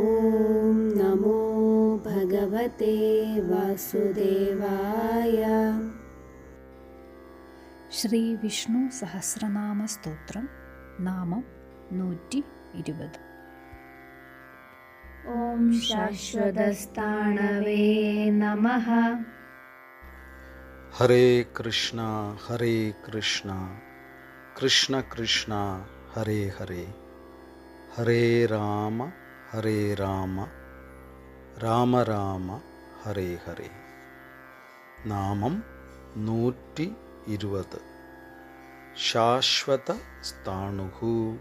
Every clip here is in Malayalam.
ॐ नमो भगवते वासुदेवाय ശ്രീ വിഷ്ണു സഹസ്രനാമ സ്തോത്രം നാമം നൂറ്റി ഇരുപത് ॐ शाश्वतस्थाणवे नमः ഹരേ കൃഷ്ണ ഹരേ കൃഷ്ണ കൃഷ്ണ കൃഷ്ണ ഹരേ ഹരേ ഹരേ രാമ ഹരേ രാമ രാമ രാമ ഹരേ ഹരേ. നാമം നൂറ്റി ഇരുപത്. ശാശ്വത സ്ഥാണുഹു.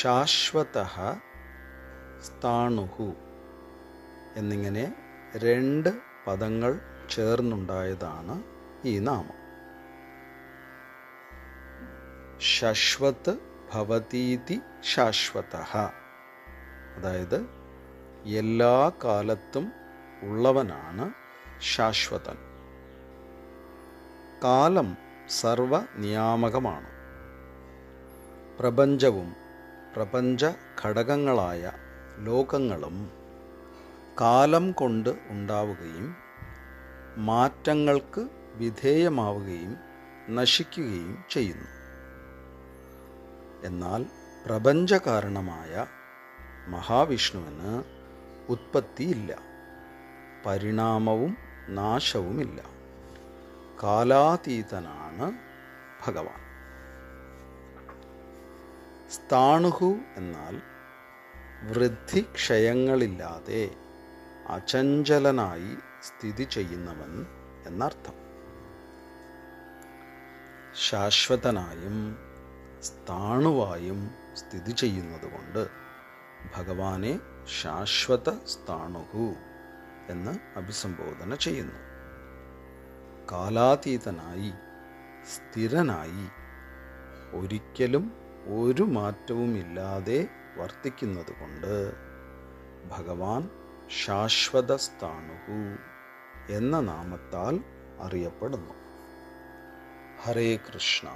ശാശ്വത സ്ഥാണുഹു എന്നിങ്ങനെ രണ്ട് പദങ്ങൾ ചേർന്നുണ്ടായതാണ് ഈ നാമം. ശശ്വത് ഭവതീതി ശാശ്വത. അതായത് എല്ലാ കാലത്തും ഉള്ളവനാണ് ശാശ്വതൻ. കാലം സർവ നിയാമകമാണ് പ്രപഞ്ചവും പ്രപഞ്ച ഘടകങ്ങളായ ലോകങ്ങളും കാലം കൊണ്ട് ഉണ്ടാവുകയും മാറ്റങ്ങൾക്ക് വിധേയമാവുകയും നശിക്കുകയും ചെയ്യുന്നു. എന്നാൽ പ്രപഞ്ചകാരണമായ മഹാവിഷ്ണുവിന് ഉത്പത്തിയില്ല. പരിണാമവും നാശവുമില്ല. കാലാതീതനാണ് ഭഗവാൻ. സ്ഥാണുഹു എന്നാൽ വൃദ്ധിക്ഷയങ്ങളില്ലാതെ അചഞ്ചലനായി സ്ഥിതി ചെയ്യുന്നവൻ എന്നർത്ഥം. ശാശ്വതനായും സ്ഥാണുവായും സ്ഥിതി ചെയ്യുന്നതുകൊണ്ട് ഭഗവാനെ ശാശ്വത സ്ഥാണുഹു എന്ന് അഭിസംബോധന ചെയ്യുന്നു. കാലാതീതനായി സ്ഥിരനായി ഒരിക്കലും ഒരു മാറ്റവുമില്ലാതെ വർത്തിക്കുന്നതുകൊണ്ട് ഭഗവാൻ ശാശ്വത സ്ഥാണുഹു എന്ന നാമത്താൽ അറിയപ്പെടുന്നു. ഹരേ കൃഷ്ണ.